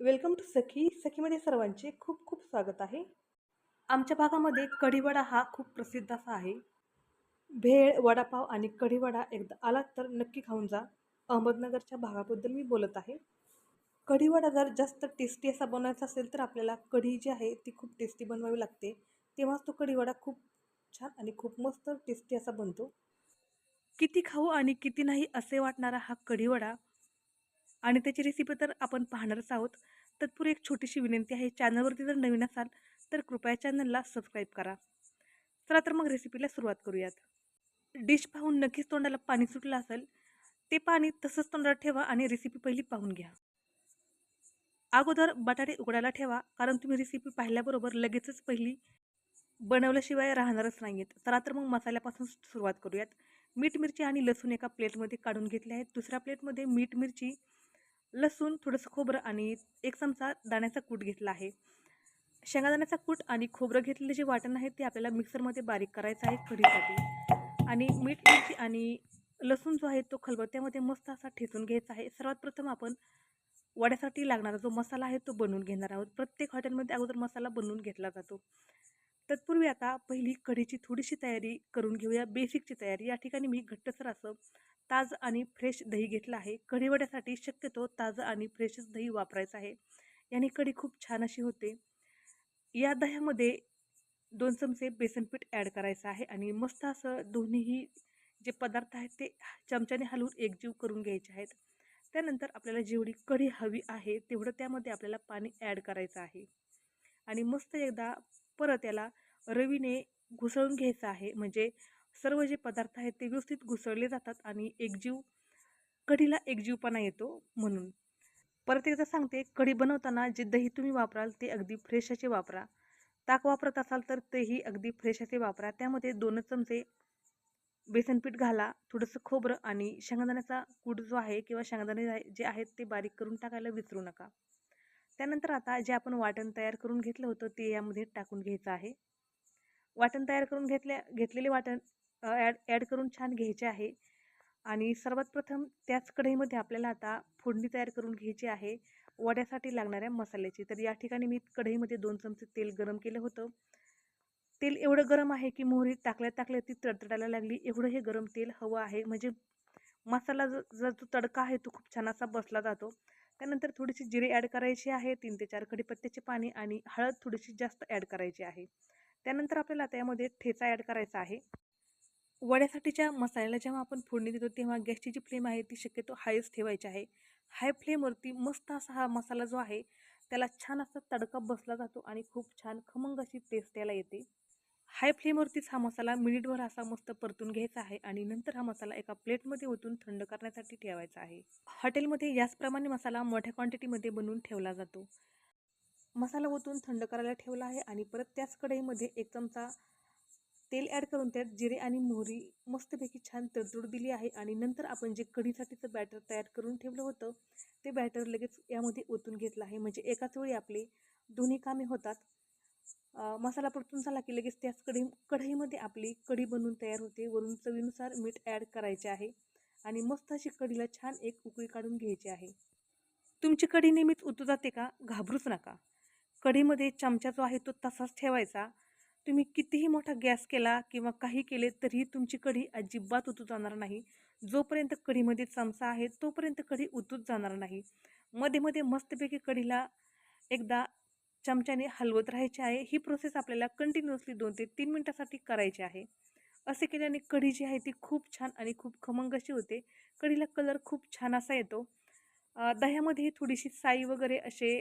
Welcome to सखी. सखीमध्ये सर्वांचे खूप खूप स्वागत आहे. आमच्या भागामध्ये कढीवडा हा खूप प्रसिद्ध असा आहे. भेळ वडापाव आणि कढीवडा एकदा आलात तर नक्की खाऊन जा. अहमदनगरच्या भागाबद्दल मी बोलत आहे. कढीवडा जर जास्त टेस्टी असा बनवायचा असेल तर आपल्याला कढी जी आहे ती खूप टेस्टी बनवावी लागते. तेव्हाच तो कढीवडा खूप छान आणि खूप मस्त टेस्टी असा बनतो. किती खाऊ आणि किती नाही असे वाटणारा हा कढीवडा आणि त्याची रेसिपी तर आपण पाहणारच आहोत. तत्पूर्वी एक छोटीशी विनंती आहे चॅनलवरती जर नवीन असाल तर कृपया चॅनलला सबस्क्राईब करा. चला तर मग रेसिपीला सुरुवात करूयात. डिश पाहून नक्कीच तोंडाला पाणी सुटलं असेल ते पाणी तसंच तोंडाला ठेवा आणि रेसिपी पहिली पाहून घ्या. अगोदर बटाटे उघडायला ठेवा कारण तुम्ही रेसिपी पाहिल्याबरोबर लगेचच पहिली बनवल्याशिवाय राहणारच नाही आहेत चला तर मग मसाल्यापासून सुरुवात करूयात. मीठ मिरची आणि लसूण एका प्लेटमध्ये काढून घेतले आहेत. दुसऱ्या प्लेटमध्ये मीठ मिरची लसूण थोडंसं खोबरं आणि एक चमचा दाण्याचा कूट घेतला आहे. शेंगादाण्याचा कूट आणि खोबरं घेतलेले जे वाटण आहे ते आपल्याला मिक्सरमध्ये बारीक करायचं आहे कढीसाठी. आणि मीठ मिरची आणि लसूण जो आहे तो खलबत्त्यामध्ये मस्त असा ठेचून घ्यायचा आहे. सर्वात प्रथम आपण वड्यासाठी लागणारा जो मसाला आहे तो बनवून घेणार आहोत. प्रत्येक हॉटेलमध्ये अगोदर मसाला बनवून घेतला जातो. तत्पूर्वी आता पहिली कढीची थोडीशी तयारी करून घेऊया. बेसिकची तयारी. या ठिकाणी मी घट्टसर असं ताजं आणि फ्रेश दही घेतलं आहे. कढीवड्यासाठी शक्यतो ताजं आणि फ्रेशच दही वापरायचं आहे. याने कढी खूप छान अशी होते. या दह्यामध्ये दोन चमचे बेसनपीठ ॲड करायचं आहे आणि मस्त असं दोन्हीही जे पदार्थ आहेत ते चमच्याने हलवून एकजीव करून घ्यायचे आहेत. त्यानंतर आपल्याला जेवढी कढी हवी आहे तेवढं त्यामध्ये आपल्याला पाणी ॲड करायचं आहे. आणि मस्त एकदा परत याला रवीने घुसळून घ्यायचं आहे. म्हणजे सर्व जे पदार्थ आहेत ते व्यवस्थित घुसळले जातात आणि एकजीव कढीला एकजीवपणा येतो म्हणून. परत एकदा सांगते कढी बनवताना जे दही तुम्ही वापराल ते अगदी फ्रेशाचे वापरा. ताक वापरत असाल तर तेही अगदी फ्रेशाचे वापरा. त्यामध्ये दोनच चमचे बेसनपीठ घाला थोडंसं खोबरं आणि शेंगदाण्याचा कूट जो आहे किंवा शेंगदाणे जे आहेत ते बारीक करून टाकायला विसरू नका. त्यानंतर आता जे आपण वाटण तयार करून घेतलं होतं ते यामध्ये टाकून घ्यायचं आहे. वाटण तयार करून घेतल्या घेतलेले वाटण ॲड ॲड करून छान घ्यायचे आहे. आणि सर्वात प्रथम त्याच कढईमध्ये आपल्याला आता फोडणी तयार करून घ्यायची आहे. वड्यासाठी लागणाऱ्या मसाल्याची. तर या ठिकाणी मी कढईमध्ये दोन चमचे तेल गरम केलं होतं. तेल एवढं गरम आहे की मोहरी टाकल्या टाकल्या ती तडतडायला लागली. एवढं हे गरम तेल हवं आहे. म्हणजे मसाला जो जर जो तडका आहे तो खूप छान असा बसला जातो. त्यानंतर थोडीशी जिरे ॲड करायची आहे. तीन ते चार कढीपत्त्याचे पाणी आणि हळद थोडीशी जास्त ॲड करायची आहे. त्यानंतर आपल्याला त्यामध्ये ठेचा ॲड करायचा आहे. वड्यासाठीच्या मसाल्याला जेव्हा आपण फोडणी देतो तेव्हा गॅसची जी फ्लेम आहे ती शक्यतो हायच ठेवायची आहे. हाय फ्लेमवरती मस्त असा हा मसाला जो आहे त्याला छान असा तडका बसला जातो आणि खूप छान खमंग अशी टेस्ट याला येते. हाय फ्लेमवरतीच हा मसाला मिनिटभर असा मस्त परतून घ्यायचा आहे आणि नंतर हा मसाला एका प्लेटमध्ये ओतून थंड करण्यासाठी ठेवायचा आहे. हॉटेलमध्ये याचप्रमाणे मसाला मोठ्या क्वांटिटीमध्ये बनवून ठेवला जातो. मसाला ओतून थंड करायला ठेवला आहे आणि परत त्याच कढईमध्ये एक चमचा तेल ॲड करून त्यात जिरे आणि मोहरी मस्तपैकी छान तडतड दिली आहे. आणि नंतर आपण जे कढीसाठीचं बॅटर तयार करून ठेवलं होतं ते बॅटर लगेच यामध्ये ओतून घेतलं आहे. म्हणजे एकाच वेळी आपले दोन्ही कामे होतात. मसाला परतून झाला की लगेच त्याच कढी कढईमध्ये आपली कढी बनवून तयार होते. वरून चवीनुसार मीठ ॲड करायचे आहे. आणि मस्त अशी कढीला छान एक उकळी काढून घ्यायची आहे. तुमची कढी नेहमीच उतू जाते का? घाबरूच नका. कढीमध्ये चमचा जो आहे तो तसाच ठेवायचा. तुम्ही कितीही मोठा गॅस केला किंवा काही केले तरीही तुमची कढी अजिबात उतू जाणार नाही. जोपर्यंत कढीमध्ये चमचा आहे तोपर्यंत कढी उतूच जाणार नाही. मध्ये मध्ये मस्तपैकी कढीला एकदा चमच्याने हलवत राहायचे आहे. ही प्रोसेस आपल्याला कंटिन्युअसली दोन ते तीन मिनटासाठी करायची आहे. असे केल्याने कढी जी आहे ती खूप छान आणि खूप खमंग अशी होते. कढीला कलर खूप छान असा येतो. दह्यामध्ये थोडीशी साई वगैरे असे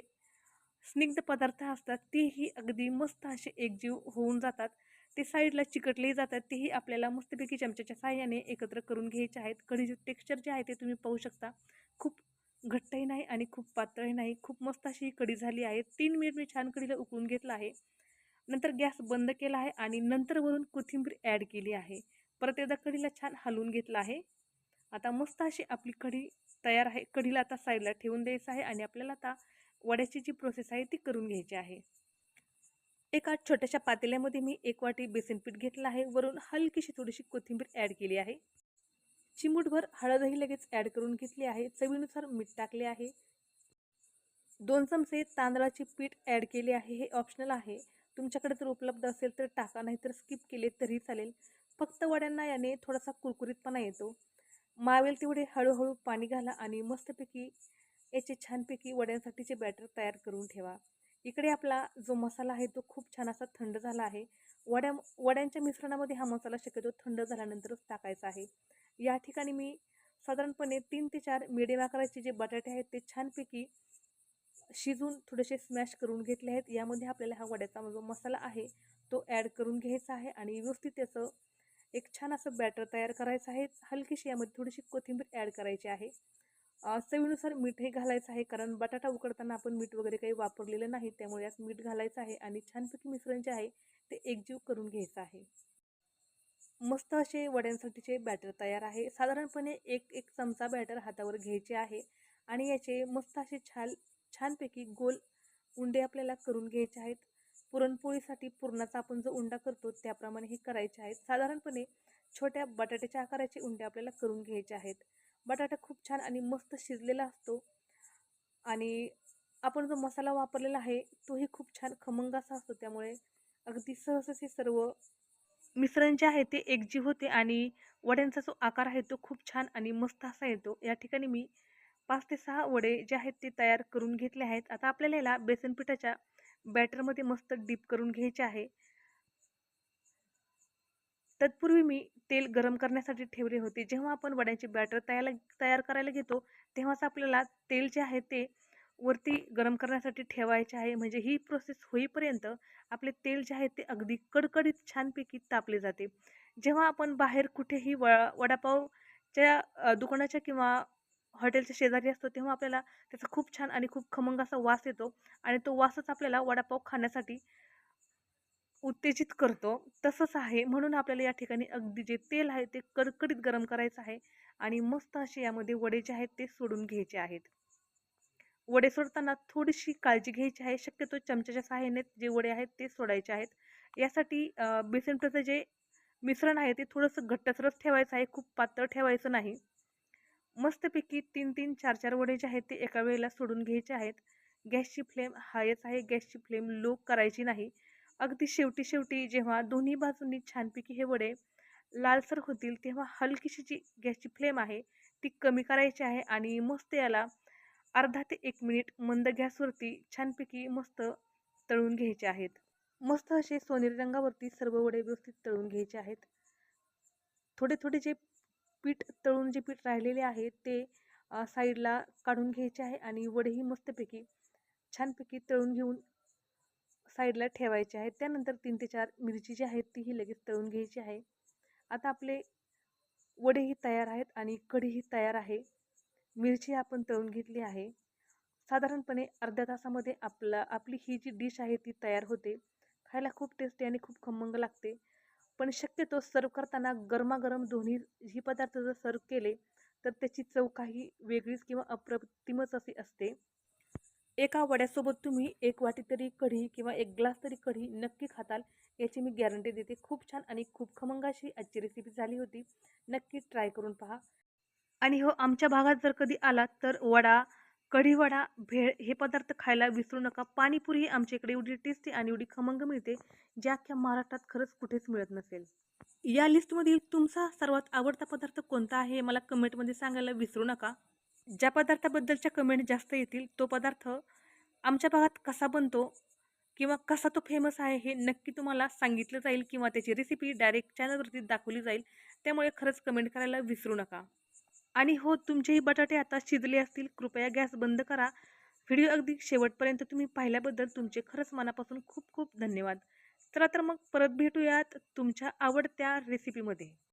स्निग्ध पदार्थ असतात तेही अगदी मस्त असे एकजीव होऊन जातात. ते साईडला चिकटले जातात तेही आपल्याला मस्तपैकी चमच्याच्या साह्याने एकत्र करून घ्यायचे आहेत. कढीचे टेक्स्चर जे आहे ते तुम्ही पाहू शकता. खूप घट्टही नाही आणि खूप पातळही नाही. खूप मस्त अशी कढी झाली आहे. तीन मिनिट मी छान कढीला उकळून घेतला आहे. नंतर गॅस बंद केला आहे आणि नंतर वरून कोथिंबीर ॲड केली आहे. परत एकदा कढीला छान हलवून घेतला आहे. आता मस्त अशी आपली कढी तयार आहे. कढीला आता साईडला ठेवून द्यायचं आहे आणि आपल्याला आता वड्याची जी प्रोसेस आहे ती करून घ्यायची आहे. एका छोट्याशा पातेल्यामध्ये मी एक वाटी बेसनपीठ घेतलं आहे. वरून हलकीशी थोडीशी कोथिंबीर ॲड केली आहे. चिमूटभर हळदही लगेच ॲड करून घेतली आहे. चवीनुसार मीठ टाकले आहे. दोन चमचे तांदळाचे पीठ ॲड केले आहे. हे ऑप्शनल आहे. तुमच्याकडे जर उपलब्ध असेल तर टाका नाहीतर स्किप केले तरी चालेल. फक्त वड्यांना याने थोडासा कुरकुरीतपणा येतो. मावेल तेवढे हळूहळू पाणी घाला आणि मस्तपैकी याचे छानपैकी वड्यांसाठीचे बॅटर तयार करून ठेवा. इकडे आपला जो मसाला आहे तो खूप छान असा थंड झाला आहे. वड्या वड्यांच्या मिश्रणामध्ये हा मसाला शक्यतो थंड झाल्यानंतरच टाकायचा आहे. या ठिकाणी मी साधारणपणे तीन ते चार मिडियम आकाराचे जे बटाटे आहेत ते छानपैकी शिजून थोडेसे स्मॅश करून घेतले आहेत. यामध्ये आपल्याला हा वड्याचा जो मसाला आहे तो ॲड करून घ्यायचा आहे आणि व्यवस्थित त्याचं एक छान असं बॅटर तयार करायचं आहे. हलकीशी यामध्ये थोडीशी कोथिंबीर ॲड करायची आहे. चवीनुसार मीठही घालायचं आहे. कारण बटाटा उकडताना आपण मीठ वगैरे काही वापरलेलं नाही. त्यामुळे यात मीठ घालायचं आहे आणि छानपैकी मिश्रण जे आहे ते एकजीव करून घ्यायचं आहे. मस्त असे वड्यांसाठीचे बॅटर तयार आहे. साधारणपणे एक एक चमचा बॅटर हातावर घ्यायचे आहे. आणि याचे मस्त असे छान छानपैकी गोल उंडे आपल्याला करून घ्यायचे आहेत. पुरणपोळीसाठी पुरणाचा आपण जो उंडा करतो त्याप्रमाणे हे करायचे आहेत. साधारणपणे छोट्या बटाट्याच्या आकाराचे उंडे आपल्याला करून घ्यायचे आहेत. बटाटा खूप छान आणि मस्त शिजलेला असतो. आणि आपण जो मसाला वापरलेला आहे तोही खूप छान खमंग असा असतो. त्यामुळे अगदी सहज असे सर्व मिश्रण जे आहे ते एकजीव होते आणि वड्यांचा जो आकार आहे तो खूप छान आणि मस्त असा येतो. या ठिकाणी मी पाच ते सहा वडे जे आहेत ते तयार करून घेतले आहेत. आता आपल्याला याला बेसन पिठाच्या बॅटरमध्ये मस्त डीप करून घ्यायचे आहे. तत्पूर्वी मी तेल गरम करण्यासाठी ठेवले होते. जेव्हा आपण वड्यांची बॅटर तयार तयार करायला घेतो तेव्हाच आपल्याला तेल जे आहे ते वरती गरम करण्यासाठी ठेवायचे आहे. म्हणजे ही प्रोसेस होईपर्यंत आपले तेल जे आहे ते अगदी कडकडीत छानपैकी तापले जाते. जेव्हा आपण बाहेर कुठेही व वडापावच्या दुकानाच्या किंवा हॉटेलच्या शेजारी असतो तेव्हा आपल्याला त्याचा खूप छान आणि खूप खमंग असा वास येतो. आणि तो वासच आपल्याला वडापाव खाण्यासाठी उत्तेजित करतो तसंच आहे. म्हणून आपल्याला या ठिकाणी अगदी जे तेल आहे ते कडकडीत गरम करायचं आहे आणि मस्त असे यामध्ये वडे जे आहेत ते सोडून घ्यायचे आहेत. वडे सोडताना थोडीशी काळजी घ्यायची आहे. शक्यतो चमच्याच्या सहाय्याने जे वडे आहेत ते सोडायचे आहेत. यासाठी बेसन जे मिश्रण आहे ते थोडंसं घट्टसरच ठेवायचं आहे. खूप पातळ ठेवायचं नाही. मस्तपैकी तीन तीन चार चार वडे जे आहेत ते एका वेळेला सोडून घ्यायचे आहेत. गॅसची फ्लेम हायच आहे. गॅसची फ्लेम लो करायची नाही. अगदी शेवटी शेवटी जेव्हा दोन्ही बाजूंनी छानपैकी हे वडे लालसर होतील तेव्हा हलकीशी जी गॅसची फ्लेम आहे ती कमी करायची आहे आणि मस्त याला अर्धा ते एक मिनिट मंद गॅसवरती छानपैकी मस्त तळून घ्यायचे आहेत. मस्त असे सोनेरी रंगावरती सर्व वडे व्यवस्थित तळून घ्यायचे आहेत. थोडे थोडे जे पीठ तळून जे पीठ राहिलेले आहे ते साईडला काढून घ्यायचे आहे आणि वडेही मस्तपैकी छानपैकी तळून घेऊन साईडला ठेवायचे आहेत त्यानंतर तीन ते चार मिरची जी आहेत तीही लगेच तळून घ्यायची आहे. आता आपले वडेही तयार आहेत आणि कढीही तयार आहे. मिरची आपण तळून घेतली आहे. साधारणपणे अर्ध्या तासामध्ये आपला आपली ही जी डिश आहे ती तयार होते. खायला खूप टेस्टी आणि खूप खमंग लागते. पण शक्यतो सर्व करताना गरमागरम दोन्ही ही पदार्थ जर सर्व केले तर त्याची चव काही वेगळीच किंवा अप्रतिमच अशी असते. एका वड्यासोबत तुम्ही एक वाटी तरी कढी किंवा एक ग्लास तरी कढी नक्की खाताल याची मी गॅरंटी देते. खूप छान आणि खूप खमंगाशी आजची रेसिपी झाली होती. नक्की ट्राय करून पहा. आणि हो आमच्या भागात जर कधी आलात तर वडा कढीवडा भेळ हे पदार्थ खायला विसरू नका. पाणीपुरी ही आमच्या इकडे एवढी टेस्टी आणि एवढी खमंग मिळते जे अख्ख्या महाराष्ट्रात खरंच कुठेच मिळत नसेल. या लिस्टमधील तुमचा सर्वात आवडता पदार्थ कोणता आहे मला कमेंटमध्ये सांगायला विसरू नका. ज्या पदार्थाबद्दलच्या कमेंट जास्त येतील तो पदार्थ आमच्या भागात कसा बनतो किंवा कसा तो फेमस आहे हे नक्की तुम्हाला सांगितलं जाईल किंवा त्याची रेसिपी डायरेक्ट चॅनलवरती दाखवली जाईल. त्यामुळे खरंच कमेंट करायला विसरू नका. आणि हो तुमचेही बटाटे आता शिजले असतील कृपया गॅस बंद करा. व्हिडिओ अगदी शेवटपर्यंत तुम्ही पाहिल्याबद्दल तुमचे खरंच मनापासून खूप खूप धन्यवाद. चला तर मग परत भेटूयात तुमच्या आवडत्या रेसिपीमध्ये